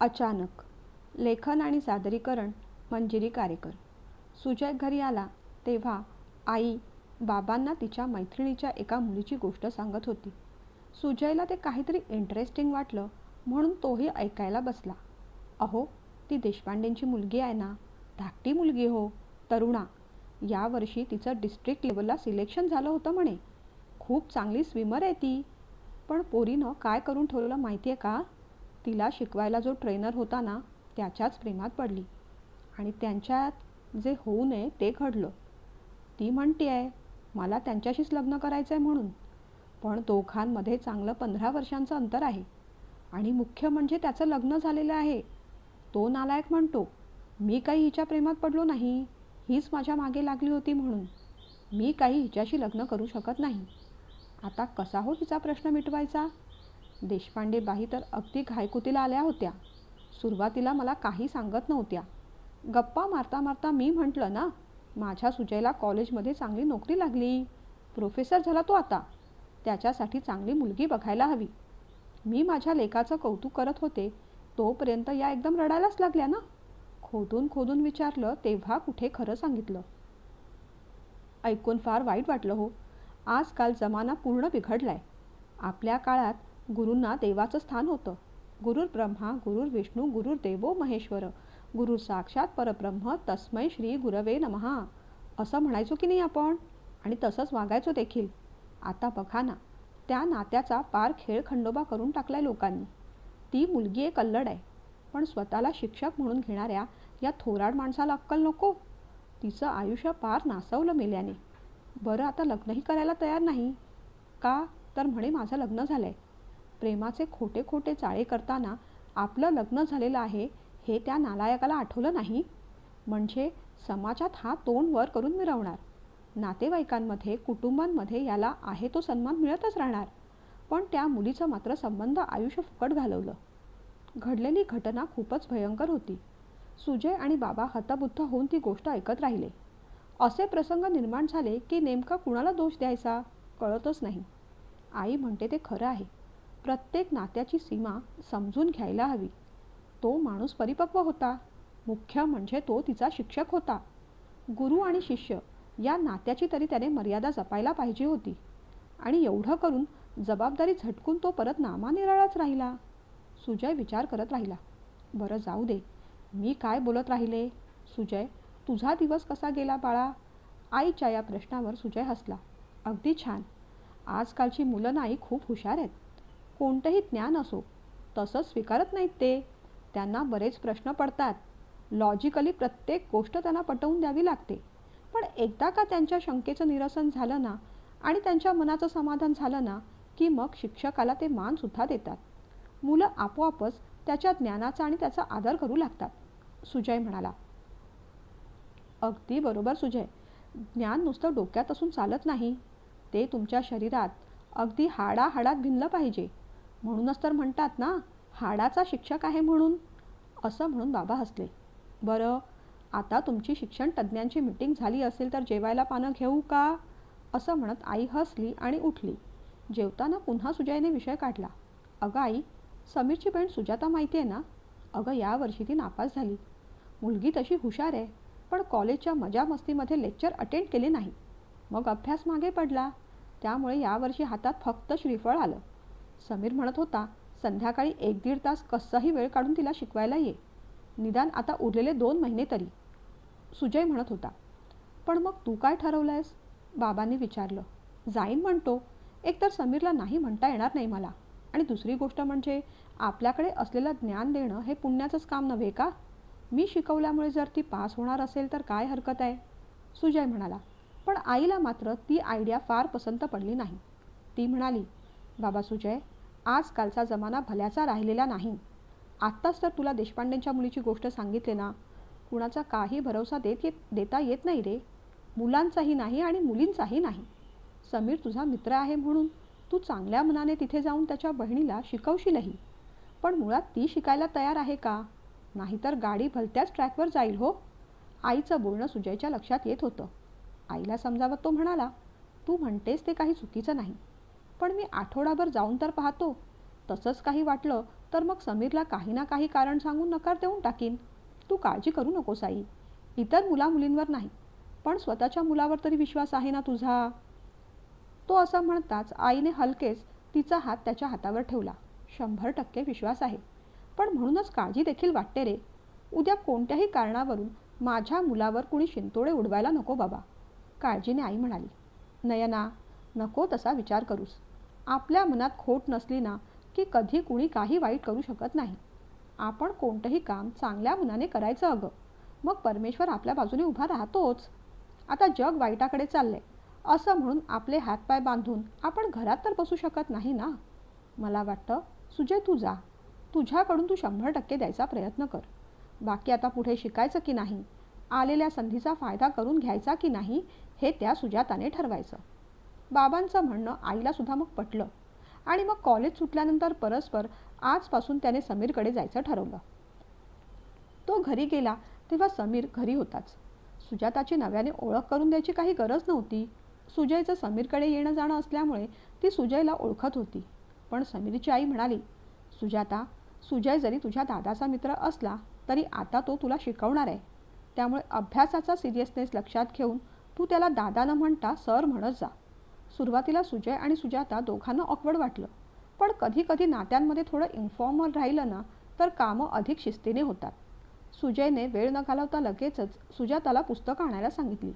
अचानक. लेखन आणि सादरीकरण मंजिरी कारेकर. सुजय घरी आला तेव्हा आई बाबांना तिच्या मैत्रिणीच्या एका मुलीची गोष्ट सांगत होती. सुजयला ते काहीतरी इंटरेस्टिंग वाटलं म्हणून तोही ऐकायला बसला. अहो ती देशपांडेंची मुलगी आहे ना? धाकटी मुलगी हो तरुणा. यावर्षी तिचं डिस्ट्रिक्ट लेवलला सिलेक्शन झालं होतं म्हणे. खूप चांगली स्विमर आहे ती. पण पोरीनं काय करून ठेवलं माहिती आहे का? तिला शिकवायला जो ट्रेनर होता ना त्याच्याच प्रेमात पडली. आणि त्यांच्यात जे होऊ नये ते घडलं. ती म्हणते आहे मला त्यांच्याशीच लग्न करायचं आहे म्हणून. पण दोघांमध्ये चांगलं पंधरा वर्षांचं अंतर आहे. आणि मुख्य म्हणजे त्याचं लग्न झालेलं आहे. तो नालायक म्हणतो मी काही हिच्या प्रेमात पडलो नाही. हीच माझ्या मागे लागली होती म्हणून. मी काही हिच्याशी लग्न करू शकत नाही. आता कसा हो तिचा प्रश्न मिटवायचा? देशपांडे बाई तर अगदी घायकुतीला आल्या होत्या. सुरुवातीला मला काही सांगत नव्हत्या. गप्पा मारता मारता मी म्हटलं ना माझ्या सुजयला कॉलेजमध्ये चांगली नोकरी लागली. प्रोफेसर झाला तो आता. त्याच्यासाठी चांगली मुलगी बघायला हवी. मी माझ्या लेखाचं कौतुक करत होते. तोपर्यंत या एकदम रडायलाच लागल्या ना? खोदून खोदून विचारलं तेव्हा कुठे खरं सांगितलं. ऐकून फार वाईट वाटलं हो. आजकाल जमाना पूर्ण बिघडलाय. आपल्या काळात गुरूंना देवाचं स्थान होतं. गुरुर ब्रह्मा गुरुर विष्णू गुरुर देवो महेश्वर. गुरु साक्षात परब्रह्म तस्मै श्री गुरवे नमहा असं म्हणायचो की नाही आपण? आणि तसंच वागायचो देखील. आता बघा ना त्या नात्याचा पार खेळ खंडोबा करून टाकलाय लोकांनी. ती मुलगी एक अल्लड आहे पण स्वतःला शिक्षक म्हणून घेणाऱ्या या थोराड माणसाला अक्कल नको. तिचं आयुष्य पार नासवलं मेल्याने. बरं आता लग्नही करायला तयार नाही. का? तर म्हणे माझं लग्न झालं आहे प्रेमाचे खोटे खोटे चाळे करताना आपलं लग्न झालेलं आहे हे त्या नालायकाला आठवलं नाही? म्हणजे समाजात हा तोंड वर करून मिरवणार. नातेवाईकांमध्ये कुटुंबांमध्ये याला आहे तो सन्मान मिळतच राहणार. पण त्या मुलीचं मात्र संबंध आयुष्य फुकट घालवलं. घडलेली घटना खूपच भयंकर होती. सुजय आणि बाबा हतबुद्ध होऊन ती गोष्ट ऐकत राहिले. असे प्रसंग निर्माण झाले की नेमका कुणाला दोष द्यायचा? कळतच नाही. आई म्हणते ते खरं आहे. प्रत्येक नात्याची सीमा समजून घ्यायला हवी. तो माणूस परिपक्व होता. मुख्य म्हणजे तो तिचा शिक्षक होता. गुरु आणि शिष्य या नात्याची तरी त्याने मर्यादा जपायला पाहिजे होती. आणि एवढं करून जबाबदारी झटकून तो परत नामानिराळाच राहिला. सुजय विचार करत राहिला. बरं जाऊ दे. मी काय बोलत राहिले? सुजय तुझा दिवस कसा गेला बाळा? आईच्या या प्रश्नावर सुजय हसला. अगदी छान. आजकालची मुलं नाही खूप हुशार आहेत. कोणतंही ज्ञान असो तसं स्वीकारत नाहीत ते. त्यांना बरेच प्रश्न पडतात. लॉजिकली प्रत्येक गोष्ट त्यांना पटवून द्यावी लागते. पण एकदा का त्यांच्या शंकेचं निरसन झालं ना आणि त्यांच्या मनाचं समाधान झालं ना की मग शिक्षकाला ते मानसुद्धा देतात. मुलं आपोआपच त्याच्या ज्ञानाचा आणि त्याचा आदर करू लागतात. सुजय म्हणाला. अगदी बरोबर सुजय. ज्ञान नुसतं डोक्यात असून चालत नाही. ते तुमच्या शरीरात अगदी हाडाहाडात भिनलं पाहिजे. म्हणूनच तर म्हणतात ना हाडाचा शिक्षक आहे म्हणून. असं म्हणून बाबा हसले. बरं आता तुमची शिक्षण तज्ज्ञांची मीटिंग झाली असेल तर जेवायला पानं घेऊ का? असं म्हणत आई हसली आणि उठली. जेवताना पुन्हा सुजयने विषय काढला. अगं आई समीरची बहीण सुजाता माहिती आहे ना? अगं यावर्षी ती नापास झाली. मुलगी तशी हुशार आहे पण कॉलेजच्या मजा मस्तीमध्ये लेक्चर अटेंड केले नाही. मग अभ्यास मागे पडला. त्यामुळे यावर्षी हातात फक्त श्रीफळ आलं. समीर म्हणत होता संध्याकाळी एक दीड तास कसाही वेळ काढून तिला शिकवायला ये. निदान आता उरलेले दोन महिने तरी. सुजय म्हणत होता पण मग तू काय ठरवलं आहेस बाबांनी विचारलं. जाईन म्हणतो. एकतर समीरला नाही म्हणता येणार नाही मला. आणि दुसरी गोष्ट म्हणजे आपल्याकडे असलेलं ज्ञान देणं हे पुण्याचंच काम नव्हे का? मी शिकवल्यामुळे जर ती पास होणार असेल तर काय हरकत आहे? सुजय म्हणाला. पण आईला मात्र ती आयडिया फार पसंत पडली नाही. ती म्हणाली बाबा सुजय आजकालचा जमाना भल्याचा राहिलेला नाही. आत्ताच तर तुला देशपांडेंच्या मुलीची गोष्ट सांगितले ना. कुणाचा काही भरोसा देत येत देता येत नाही रे. मुलांचाही नाही आणि मुलींचाही नाही. समीर तुझा मित्र आहे म्हणून तू चांगल्या मनाने तिथे जाऊन त्याच्या बहिणीला शिकवशीलही पण मुळात ती शिकायला तयार आहे का? नाहीतर गाडी भलत्याच ट्रॅकवर जाईल हो. आईचं बोलणं सुजयच्या लक्षात येत होतं. आईला समजावत तो म्हणाला तू म्हणतेस ते काही चुकीचं नाही. पण मी आठवडाभर जाऊन तर पाहतो. तसंच काही वाटलं तर मग समीरला काही ना काही कारण सांगून नकार देऊन टाकीन. तू काळजी करू नको साई. इतर मुलामुलींवर नाही पण स्वतःच्या मुलावर तरी विश्वास आहे ना तुझा? तो असं म्हणताच आईने हलकेच तिचा हात त्याच्या हातावर ठेवला. शंभर टक्के विश्वास आहे. पण म्हणूनच काळजी देखील वाटते रे. उद्या कोणत्याही कारणावरून माझ्या मुलावर कुणी शिंतोडे उडवायला नको बाबा. काळजीने आई म्हणाली नयना नको तसा विचार करूस. आपल्या मनात खोट नसली ना की कधी कुणी काही वाईट करू शकत नाही. आपण कोणतंही काम चांगल्या मनाने करायचं अगं. मग परमेश्वर आपल्या बाजूने उभा राहतोच. आता जग वाईटाकडे चाललंय. असं म्हणून आपले हातपाय बांधून आपण घरात तर बसू शकत नाही ना? मला वाटतं सुजय तू जा. तुझ्याकडून तू शंभर टक्के द्यायचा प्रयत्न कर. बाकी आता पुढे शिकायचं की नाही? आलेल्या संधीचा फायदा करून घ्यायचा की नाही हे त्या सुजाताने ठरवायचं. बाबांचं म्हणणं आईला सुद्धा मग पटलं. आणि मग कॉलेज सुटल्यानंतर परस्पर आजपासून त्याने समीरकडे जायचं ठरवलं. तो घरी गेला तेव्हा समीर घरी होताच. सुजाताची नव्याने ओळख करून द्यायची काही गरज नव्हती. सुजयचं समीरकडे येणं जाणं असल्यामुळे ती सुजयला ओळखत होती. पण समीरची आई म्हणाली सुजाता सुजय जरी तुझ्या दादाचा मित्र असला तरी आता तो तुला शिकवणार आहे. त्यामुळे अभ्यासाचा सिरियसनेस लक्षात घेऊन तू त्याला दादा न म्हणता सर म्हणत जा. सुरुवातीला सुजय आणि सुजाता दोघांना ऑकवर्ड वाटलं. पण कधी कधी नात्यांमध्ये थोडं इन्फॉर्मल राहिलं ना तर कामं अधिक शिस्तीने होतात. सुजयने वेळ न घालवता लगेचच सुजाताला पुस्तकं आणायला सांगितली.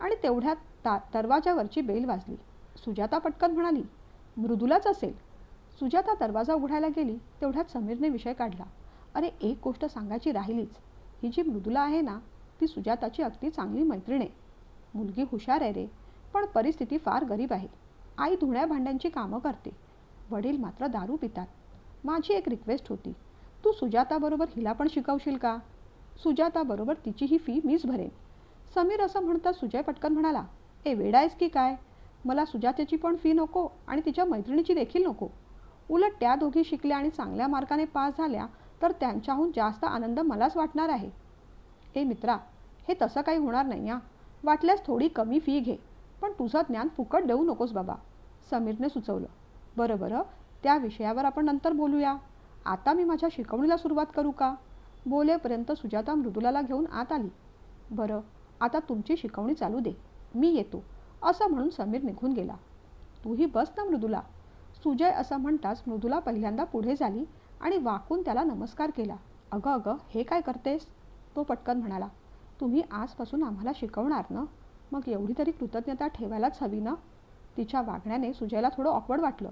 आणि तेवढ्यात ता दरवाजावरची बेल वाजली. सुजाता पटकन म्हणाली मृदुलाच असेल. सुजाता दरवाजा उघडायला गेली तेवढ्यात समीरने विषय काढला. अरे एक गोष्ट सांगायची राहिलीच. ही जी मृदुला आहे ना ती सुजाताची अगदी चांगली मैत्रीण आहे. मुलगी हुशार आहे रे. पण परिस्थिती फार गरीब आहे. आई धुण्या भांड्यांची कामं करते. वडील मात्र दारू पितात. माझी एक रिक्वेस्ट होती. तू सुजाताबरोबर हिला पण शिकवशील का? सुजाताबरोबर तिची ही फी मीच भरेन. समीर असं म्हणता सुजय पटकन म्हणाला ए वेडायस आहेस की काय? मला सुजातेची पण फी नको आणि तिच्या मैत्रिणीची देखील नको. उलट त्या दोघी शिकल्या आणि चांगल्या मार्काने पास झाल्या तर त्यांच्याहून जास्त आनंद मलाच वाटणार आहे. हे मित्रा हे तसं काही होणार नाही या वाटल्यास थोडी कमी फी घे. पण तुझं ज्ञान फुकट देऊ नकोस बाबा समीरने सुचवलं. बरं बरं त्या विषयावर आपण नंतर बोलूया. आता मी माझ्या शिकवणीला सुरुवात करू का? बोलेपर्यंत सुजाता मृदुलाला घेऊन आत आली. बरं आता तुमची शिकवणी चालू दे. मी येतो. असं म्हणून समीर निघून गेला. तूही बस ना मृदुला. सुजय असं म्हणताच मृदुला पहिल्यांदा पुढे झाली आणि वाकून त्याला नमस्कार केला. अगं अगं हे काय करतेस? तो पटकन म्हणाला. तुम्ही आजपासून आम्हाला शिकवणार ना? मग एवढी तरी कृतज्ञता ठेवायलाच हवी ना? तिच्या वागण्याने सुजयला थोडं ऑकवर्ड वाटलं.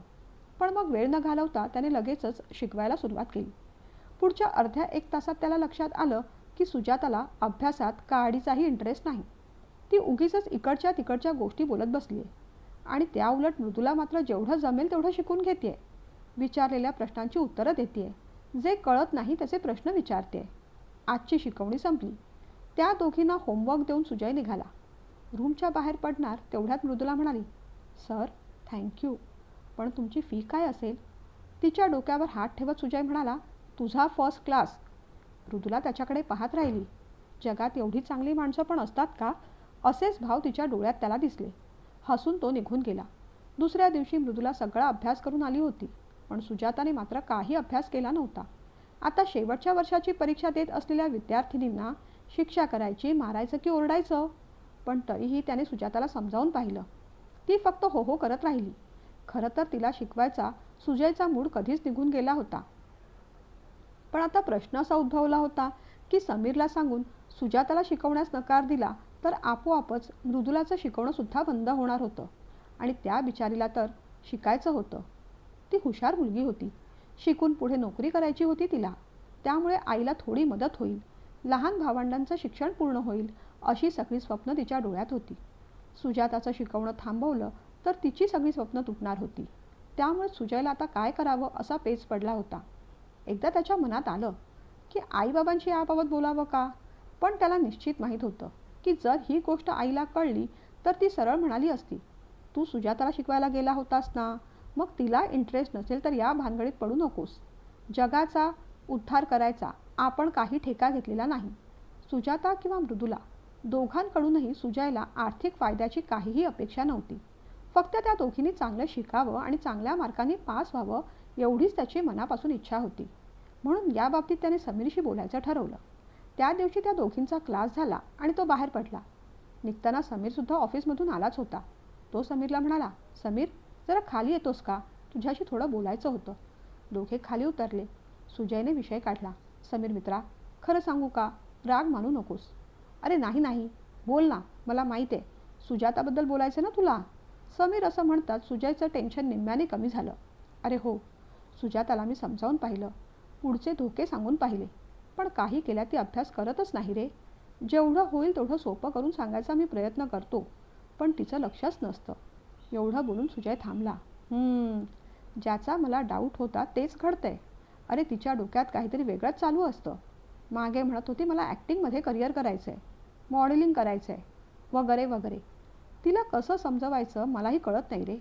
पण मग वेळ न घालवता त्याने लगेचच शिकवायला सुरुवात केली. पुढच्या अर्ध्या एक तासात त्याला लक्षात आलं की सुजाताला अभ्यासात काडीचाही इंटरेस्ट नाही. ती उगीच इकडच्या तिकडच्या गोष्टी बोलत बसली आहे आणि त्या उलट मृदूला मात्र जेवढं जमेल तेवढं शिकून घेते विचारलेल्या प्रश्नांची उत्तरं देते जे कळत नाही त्याचे प्रश्न विचारते आजची शिकवणी संपली. त्या दोघींना होमवर्क देऊन सुजय निघाला. रूमच्या बाहेर पडणार तेवढ्यात मृदुला म्हणाली सर थँक्यू पण तुमची फी काय असेल? तिच्या डोक्यावर हात ठेवत सुजय म्हणाला तुझा फर्स्ट क्लास मृदुला त्याच्याकडे पाहत राहिली. जगात एवढी चांगली माणसं पण असतात का? असेच भाव तिच्या डोळ्यात त्याला दिसले. हसून तो निघून गेला. दुसऱ्या दिवशी मृदुला सगळा अभ्यास करून आली होती पण सुजाताने मात्र काही अभ्यास केला नव्हता. आता शेवटच्या वर्षाची परीक्षा देत असलेल्या विद्यार्थिनींना शिक्षा करायची मारायचं की ओरडायचं? पण तरीही त्याने सुजाताला समजावून पाहिलं. ती फक्त हो हो करत राहिली. खरं तर तिला शिकवायचा सुजयचा मूड कधीच निघून गेला होता. पण आता प्रश्न असा उद्भवला होता की समीरला सांगून सुजाताला शिकवण्यास नकार दिला तर आपोआपच मृदुलाचं शिकवणं सुद्धा बंद होणार होतं. आणि त्या बिचारीला तर शिकायचं होतं. ती हुशार मुलगी होती. शिकून पुढे नोकरी करायची होती तिला. त्यामुळे आईला थोडी मदत होईल. लहान भावंडांचं शिक्षण पूर्ण होईल. अशी सगळी स्वप्न तिच्या डोळ्यात होती. सुजाताचं शिकवणं थांबवलं तर तिची सगळी स्वप्न तुटणार होती. त्यामुळे सुजयला आता काय करावं असा पेच पडला होता. एकदा त्याच्या मनात आलं की आईबाबांशी याबाबत बोलावं का? पण त्याला निश्चित माहीत होतं की जर ही गोष्ट आईला कळली तर ती सरळ म्हणाली असती तू सुजाताला शिकवायला गेला होतास ना? मग तिला इंटरेस्ट नसेल तर या भानगडीत पडू नकोस. जगाचा उद्धार करायचा आपण काही ठेका घेतलेला नाही. सुजाता किंवा मृदुला दोघांकडूनही सुजयला आर्थिक फायद्याची काहीही अपेक्षा नव्हती. फक्त त्या दोघींनी चांगलं शिकावं आणि चांगल्या मार्कांनी पास व्हावं एवढीच त्याची मनापासून इच्छा होती. म्हणून या बाबतीत त्याने समीरशी बोलायचं ठरवलं. त्या दिवशी त्या दोघींचा क्लास झाला आणि तो बाहेर पडला. निघताना समीरसुद्धा ऑफिसमधून आलाच होता. तो समीरला म्हणाला समीर जरा खाली येतोस का? तुझ्याशी थोडं बोलायचं होतं. दोघे खाली उतरले. सुजयने विषय काढला. समीर मित्रा खरं सांगू का? राग मानू नकोस. अरे नाही नाही. बोल ना. मला माहीत आहे. सुजाताबद्दल बोलायचं ना तुला? समीर असं म्हणतात सुजयचं टेन्शन निम्म्याने कमी झालं. अरे हो. सुजाताला मी समजावून पाहिलं. पुढचे धोके सांगून पाहिले. पण काही केल्या ती अभ्यास करतच नाही रे. जेवढं होईल तेवढं सोपं करून सांगायचा मी प्रयत्न करतो. पण तिचं लक्षच नसतं. एवढं बोलून सुजय थांबला. ज्याचा मला डाऊट होता तेच घडतंय. अरे तिच्या डोक्यात काहीतरी वेगळंच चालू असतं. मागे म्हणत होती मला ॲक्टिंगमध्ये करिअर करायचं आहे मॉडेलिंग करायचं आहे वगैरे वगैरे. तिला कसं समजवायचं मलाही कळत नाही रे.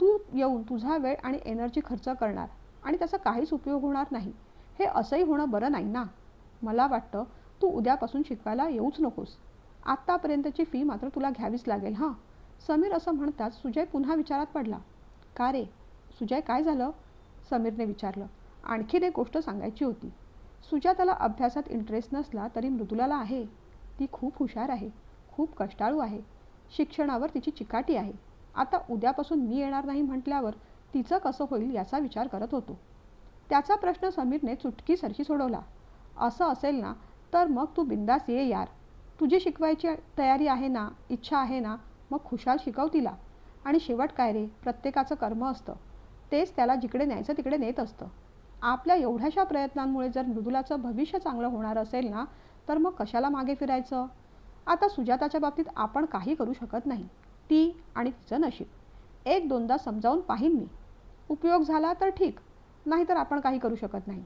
तू येऊन तुझा वेळ आणि एनर्जी खर्च करणार आणि त्याचा काहीच उपयोग होणार नाही. हे असंही होणं बरं नाही ना? मला वाटतं तू उद्यापासून शिकवायला येऊच नकोस. आत्तापर्यंतची फी मात्र तुला घ्यावीच लागेल हां? समीर असं म्हणतात सुजय पुन्हा विचारात पडला. का रे? सुजय काय झालं? समीरने विचारलं. आणखीन एक गोष्ट सांगायची होती. सुजाताला अभ्यासात इंटरेस्ट नसला तरी मृदुलाला आहे. ती खूप हुशार आहे खूप कष्टाळू आहे. शिक्षणावर तिची चिकाटी आहे. आता उद्यापासून मी येणार नाही म्हटल्यावर तिचं कसं होईल याचा विचार करत होतो. त्याचा प्रश्न समीरने चुटकीसरशी सोडवला. असं असेल ना तर मग तू बिंदास ये यार. तुझी शिकवायची तयारी आहे ना इच्छा आहे ना मग खुशाल शिकव तिला. आणि शेवट काय रे प्रत्येकाचं कर्म असतं. तेच त्याला जिकडे न्यायचं तिकडे नेत असतं. आपल्या एवढ्याशा प्रयत्नांमुळे जर मृदुलाचं भविष्य चांगलं होणार असेल ना तर मग कशाला मागे फिरायचं? आता सुजाताच्या बाबतीत आपण काही करू शकत नाही. ती आणि तिचं नशीब. एक दोनदा समजावून पाहीन मी. उपयोग झाला तर ठीक नाहीतर आपण काही करू शकत नाही.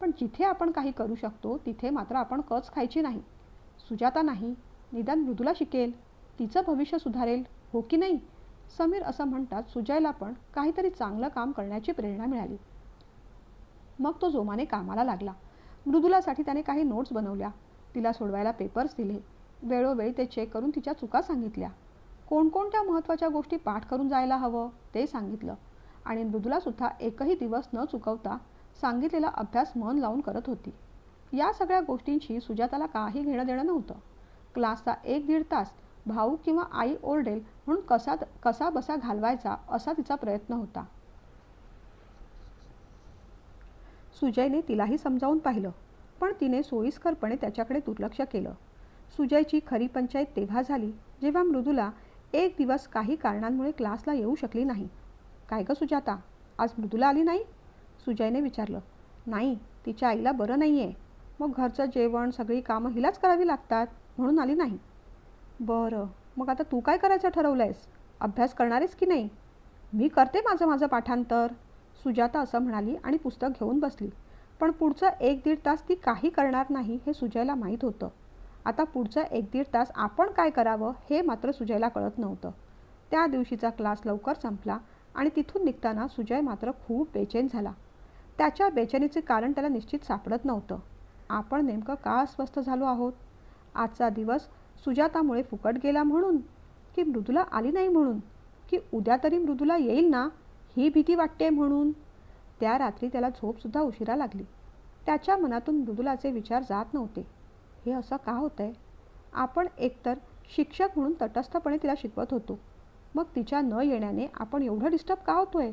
पण जिथे आपण काही करू शकतो तिथे मात्र आपण कच खायची नाही. सुजाता नाही निदान मृदुला शिकेल. तिचं भविष्य सुधारेल हो की नाही? समीर असं म्हणतात सुजयला पण काहीतरी चांगलं काम करण्याची प्रेरणा मिळाली. मग तो जोमाने कामाला लागला. मृदुलासाठी त्याने काही नोट्स बनवल्या. तिला सोडवायला पेपर्स दिले. वेळोवेळी ते चेक करून तिच्या चुका सांगितल्या. कोणकोणत्या महत्त्वाच्या गोष्टी पाठ करून जायला हवं? ते सांगितलं. आणि मृदुलासुद्धा एकही दिवस न चुकवता सांगितलेला अभ्यास मन लावून करत होती. या सगळ्या गोष्टींशी सुजाताला काही घेणं देणं नव्हतं. क्लासचा एक दीड तास भाऊ किंवा आई ओरडेल म्हणून कसा कसा बसा घालवायचा असा तिचा प्रयत्न होता. सुजयने तिलाही समजावून पाहिलं पण तिने सोयीस्करपणे त्याच्याकडे दुर्लक्ष केलं. सुजयची खरी पंचायत तेव्हा झाली जेव्हा मृदुला एक दिवस काही कारणांमुळे क्लासला येऊ शकली नाही. काय गं सुजाता आज मृदुला आली नाही? सुजयने विचारलं. नाही तिच्या आईला बरं नाही आहे मग घरचं जेवण सगळी कामं हिलाच करावी लागतात म्हणून आली नाही. बरं मग आता तू काय करायचं ठरवलं आहेस अभ्यास करणारेस की नाही? मी करते माझं माझं पाठांतर. सुजाता असं म्हणाली आणि पुस्तक घेऊन बसली. पण पुढचं एक दीड तास ती काही करणार नाही हे सुजयला माहीत होतं. आता पुढचं एक दीड तास आपण काय करावं हे मात्र सुजयला कळत नव्हतं. त्या दिवशीचा क्लास लवकर संपला आणि तिथून निघताना सुजय मात्र खूप बेचैन झाला. त्याच्या बेचैनीचे कारण त्याला निश्चित सापडत नव्हतं. आपण नेमकं का अस्वस्थ झालो आहोत? आजचा दिवस सुजातामुळे फुकट गेला म्हणून? की मृदुला आली नाही म्हणून? की उद्या तरी मृदुला येईल ना? ही भीती वाटते म्हणून त्या रात्री त्याला झोपसुद्धा उशिरा लागली. त्याच्या मनातून मृदुलाचे विचार जात नव्हते. हे असं का होतं आहे आपण एकतर शिक्षक म्हणून तटस्थपणे तिला शिकवत होतो. मग तिच्या न येण्याने आपण एवढं डिस्टर्ब का होतो आहे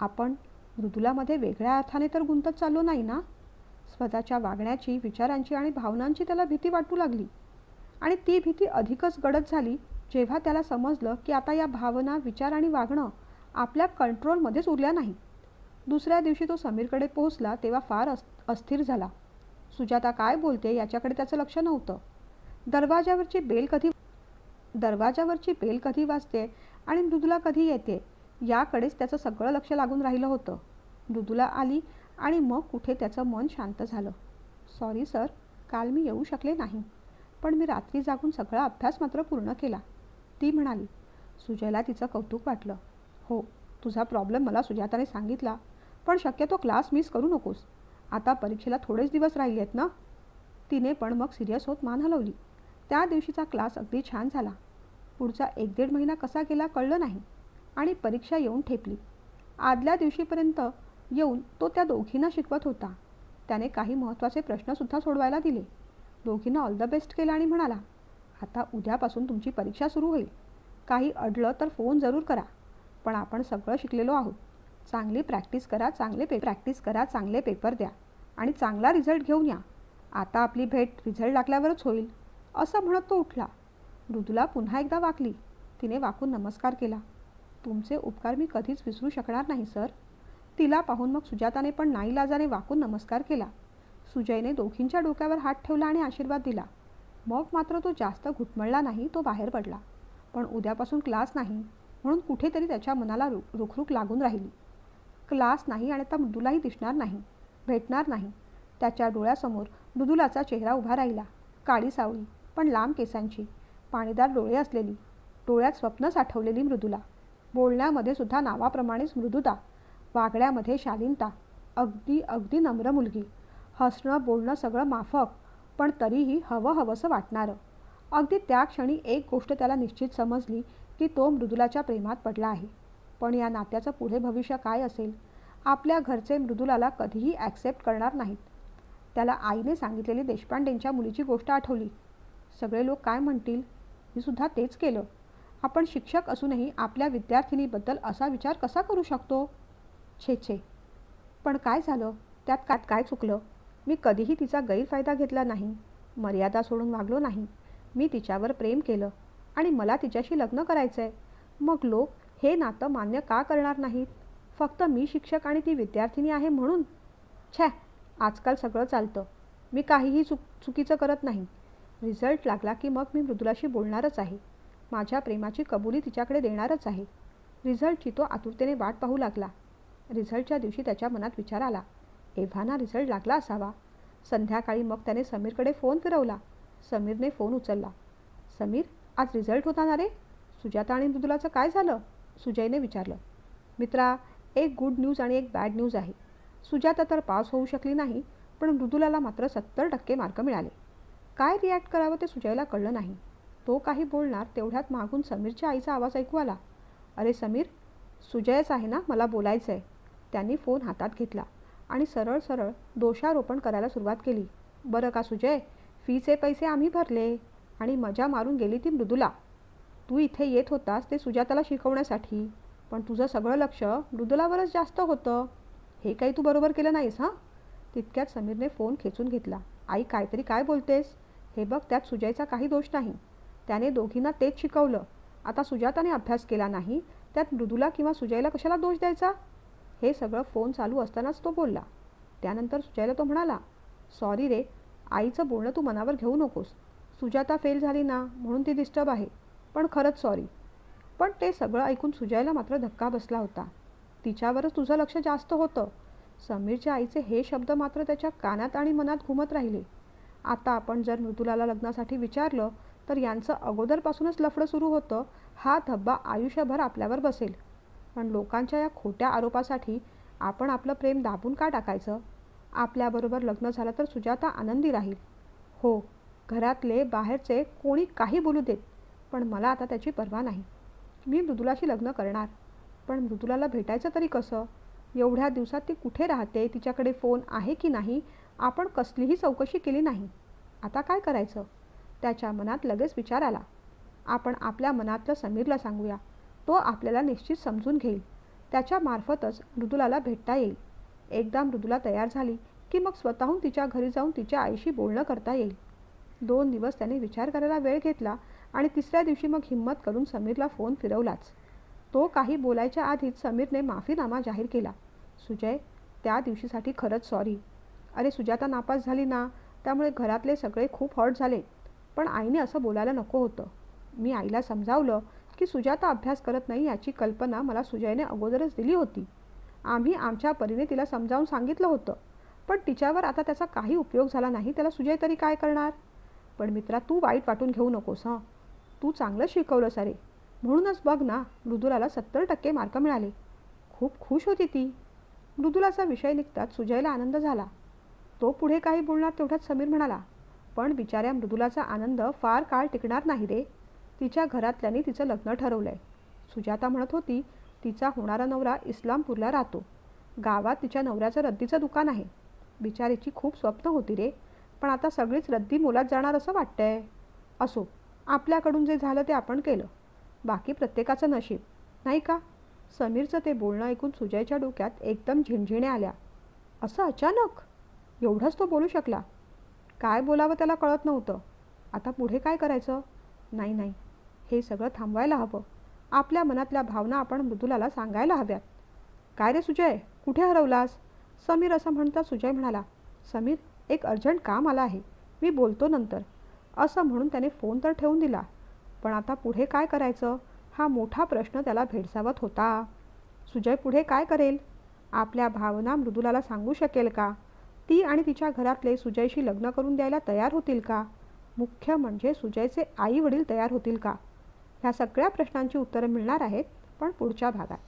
आपण मृदुलामध्ये वेगळ्या अर्थाने तर गुंतत चाललो नाही ना? स्वतःच्या वागण्याची विचारांची आणि भावनांची त्याला भीती वाटू लागली. आणि ती भीती अधिकच गडद झाली जेव्हा त्याला समजलं की आता या भावना विचार आणि वागणं आपल्या कंट्रोलमध्येच उरल्या नाही दुसऱ्या दिवशी तो समीरकडे पोहोचला तेव्हा फार अस्थिर झाला. सुजाता काय बोलते याच्याकडे त्याचं लक्ष नव्हतं. दरवाजावरची बेल कधी दरवाजावरची बेल कधी वाजते आणि मृदुला कधी येते याकडेच त्याचं सगळं लक्ष लागून राहिलं होतं. मृदुला आली आणि मग कुठे त्याचं मन शांत झालं. सॉरी सर काल मी येऊ शकले नाही पण मी रात्री जागून सगळा अभ्यास मात्र पूर्ण केला. ती म्हणाली. सुजयला तिचं कौतुक वाटलं. हो तुझा प्रॉब्लेम मला सुजाताने सांगितला. पण शक्यतो क्लास मिस करू नकोस. आता परीक्षेला थोडेच दिवस राहिले आहेत ना? तिने पण मग सिरियस होत मान हलवली. त्या दिवशीचा क्लास अगदी छान झाला. पुढचा एक दीड महिना कसा गेला कळलं नाही. आणि परीक्षा येऊन ठेपली. आदल्या दिवशीपर्यंत येऊन तो त्या दोघींना शिकवत होता. त्याने काही महत्त्वाचे प्रश्नसुद्धा सोडवायला दिले. दोघींना ऑल द बेस्ट केला आणि म्हणाला आता उद्यापासून तुमची परीक्षा सुरू होईल. काही अडलं तर फोन जरूर करा. पण आपण सगळं शिकलेलो आहोत. चांगली प्रॅक्टिस करा चांगले पे प्रॅक्टिस करा चांगले पेपर द्या आणि चांगला रिझल्ट घेऊन या. आता आपली भेट रिझल्ट लागल्यावरच होईल असं म्हणत तो उठला. मृदुला पुन्हा एकदा वाकली. तिने वाकून नमस्कार केला. तुमचे उपकार मी कधीच विसरू शकणार नाही सर. तिला पाहून मग सुजाताने पण नाईलाजाने वाकून नमस्कार केला. सुजयने दोघींच्या डोक्यावर हात ठेवला आणि आशीर्वाद दिला. मग मात्र तो जास्त घुटमळला नाही तो बाहेर पडला. पण उद्यापासून क्लास नाही. म्हणून कुठेतरी त्याच्या मनाला रु रुखरुख लागून राहिली. क्लास नाही आणि आता मृदुलाही दिसणार नाही भेटणार नाही. त्याच्या डोळ्यासमोर मृदुलाचा चेहरा उभा राहिला काळी सावळी पण लांब केसांची पाणीदार डोळे असलेली डोळ्यात स्वप्न साठवलेली मृदुला. बोलण्यामध्ये सुद्धा नावाप्रमाणेच मृदुता वागण्यामध्ये शालीनता अगदी अगदी नम्र मुलगी. हसणं बोलणं सगळं माफक पण तरीही हवं हवंसं वाटणारं. अगदी त्या क्षणी एक गोष्ट त्याला निश्चित समजली की तो मृदुलाच्या प्रेमात पडला आहे. पण या नात्याचं पुढे भविष्य काय असेल? आपल्या घरचे मृदुलाला कधीही ॲक्सेप्ट करणार नाहीत. त्याला आईने सांगितलेली देशपांडेंच्या मुलीची गोष्ट आठवली. सगळे लोक काय म्हणतील? मी सुद्धा तेच केलं. आपण शिक्षक असूनही आपल्या विद्यार्थिनीबद्दल असा विचार कसा करू शकतो? छे छे. पण काय झालं? त्यात काय काय चुकलं? मी कधीही तिचा गैरफायदा घेतला नाही. मर्यादा सोडून वागलो नाही. मी तिच्यावर प्रेम केलं. आणि मला तिच्याशी लग्न करायचं आहे मग लोक हे नातं मान्य का करणार नाहीत? फक्त मी शिक्षक आणि ती विद्यार्थिनी आहे म्हणून? छॅ आजकाल सगळं चालतं. मी काहीही चुक चुकीचं करत नाही. रिझल्ट लागला की मग मी मृदुलाशी बोलणारच आहे. माझ्या प्रेमाची कबुली तिच्याकडे देणारच आहे. रिझल्टची तो आतुरतेने वाट पाहू लागला. रिझल्टच्या दिवशी त्याच्या मनात विचार आला. एव्हाना रिझल्ट लागला असावा. संध्याकाळी मग त्याने समीरकडे फोन फिरवला. समीरने फोन उचलला. समीर आज रिझल्ट होता ना रे? सुजाता आणि मृदुलाचं काय झालं? सुजयने विचारलं. मित्रा एक गुड न्यूज आणि एक बॅड न्यूज आहे. सुजाता तर पास होऊ शकली नाही पण मृदुलाला मात्र सत्तर टक्के मार्क मिळाले. काय रिॲक्ट करावं ते सुजयला कळलं नाही. तो काही बोलणार तेवढ्यात मागून समीरच्या आईचा आवाज ऐकू आला. अरे समीर सुजयच आहे ना मला बोलायचं आहे त्यांनी फोन हातात घेतला आणि सरळ सरळ दोषारोपण करायला सुरुवात केली. बरं का सुजय? फीचे पैसे आम्ही भरले. आणि मजा मारून गेली ती मृदुला. तू इथे येत होतास ते सुजाताला शिकवण्यासाठी पण तुझं सगळं लक्ष मृदुलावरच जास्त होतं. हे काही तू बरोबर केलं नाहीस हां? तितक्यात समीरने फोन खेचून घेतला. आई काहीतरी काय बोलतेस? हे बघ त्यात सुजयचा काही दोष नाही. त्याने दोघींना तेच शिकवलं. आता सुजाताने अभ्यास केला नाही त्यात मृदुला किंवा सुजयला कशाला दोष द्यायचा? हे सगळं फोन चालू असतानाच तो बोलला. त्यानंतर सुजयला तो म्हणाला सॉरी रे आईचं बोलणं तू मनावर घेऊ नकोस. सुजाता फेल झाली ना म्हणून ती डिस्टर्ब आहे. पण खरंच सॉरी पण ते सगळं ऐकून सुजयला मात्र धक्का बसला होता. तिच्यावरच तुझं लक्ष जास्त होतं. समीरच्या आईचे हे शब्द मात्र त्याच्या कानात आणि मनात घुमत राहिले. आता आपण जर मृदुलाला लग्नासाठी विचारलं तर यांचं अगोदरपासूनच लफडं सुरू होतं. हा धब्बा आयुष्यभर आपल्यावर बसेल. पण लोकांच्या या खोट्या आरोपासाठी आपण आपलं प्रेम दाबून का टाकायचं? आपल्याबरोबर लग्न झालं तर सुजाता आनंदी राहील. हो घरातले बाहेरचे कोणी काही बोलू देत पण मला आता त्याची पर्वा नाही. मी मृदुलाशी लग्न करणार पण मृदुलाला भेटायचं तरी कसं? एवढ्या दिवसात ती कुठे राहते? तिच्याकडे फोन आहे की नाही? आपण कसलीही चौकशी केली नाही. आता काय करायचं? त्याच्या मनात लगेच विचार आला. आपण आपल्या मनातलं समीरला सांगूया. तो आपल्याला निश्चित समजून घेईल. त्याच्यामार्फतच मृदुलाला भेटता येईल. एकदा मृदुला तयार झाली की मग स्वतःहून तिच्या घरी जाऊन तिच्या आईशी बोलणं करता येईल. दोन दिवस त्याने विचार करायला वेळ घेतला आणि तिसऱ्या दिवशी मग हिंमत करून समीरला फोन फिरवलाच. तो काही बोलायच्या आधीच समीरने माफीनामा जाहीर केला. सुजय त्या दिवशीसाठी खरंच सॉरी अरे सुजाता नापास झाली ना? त्यामुळे घरातले सगळे खूप हॉट झाले. पण आईने असं बोलायला नको होतं. मी आईला समजावलं की सुजाता अभ्यास करत नाही याची कल्पना मला सुजयने अगोदरच दिली होती. आम्ही आमच्या परीने तिला समजावून सांगितलं होतं. पण तिच्यावर आता त्याचा काही उपयोग झाला नाही. त्याला सुजय तरी काय करणार? पण मित्रा तू वाईट वाटून घेऊ नकोस हां. तू चांगलं शिकवलं अरे. म्हणूनच बघ ना मृदुलाला सत्तर टक्के मार्क मिळाले. खूप खुश होती ती. मृदुलाचा विषय निघताच सुजयला आनंद झाला. तो पुढे काही बोलणार तेवढ्यात समीर म्हणाला पण बिचाऱ्या मृदुलाचा आनंद फार काळ टिकणार नाही रे. तिच्या घरातल्यानी तिचं लग्न ठरवलं आहे सुजाता म्हणत होती तिचा होणारा नवरा इस्लामपूरला राहतो. गावात तिच्या नवऱ्याचं रद्दीचं दुकान आहे. बिचारीची खूप स्वप्न होती रे. पण आता सगळीच रद्दी मोलात जाणार असं वाटतंय. असो आपल्याकडून जे झालं ते आपण केलं. बाकी प्रत्येकाचं नशीब नाही का? समीरचं ते बोलणं ऐकून सुजयच्या डोक्यात एकदम झिणझिण्या आल्या. असं अचानक? एवढंच तो बोलू शकला. काय बोलावं त्याला कळत नव्हतं. आता पुढे काय करायचं? नाही नाही. हे सगळं थांबवायला हवं. आपल्या मनातल्या भावना आपण मृदुलाला सांगायला हव्यात. काय रे सुजय? कुठे हरवलास? समीर असं म्हणता सुजय म्हणाला समीर एक अर्जंट काम आलं आहे. मी बोलतो नंतर. असं म्हणून त्याने फोन तर ठेवून दिला. पण आता पुढे काय करायचं? हा मोठा प्रश्न त्याला भेडसावत होता. सुजय पुढे काय करेल? आपल्या भावना मृदुलाला सांगू शकेल का? ती आणि तिच्या घरातले सुजयशी लग्न करून द्यायला तयार होतील का? मुख्य म्हणजे सुजयचे आई वडील तयार होतील का? ह्या सगळ्या प्रश्नांची उत्तरं मिळणार आहेत पण पुढच्या भागात.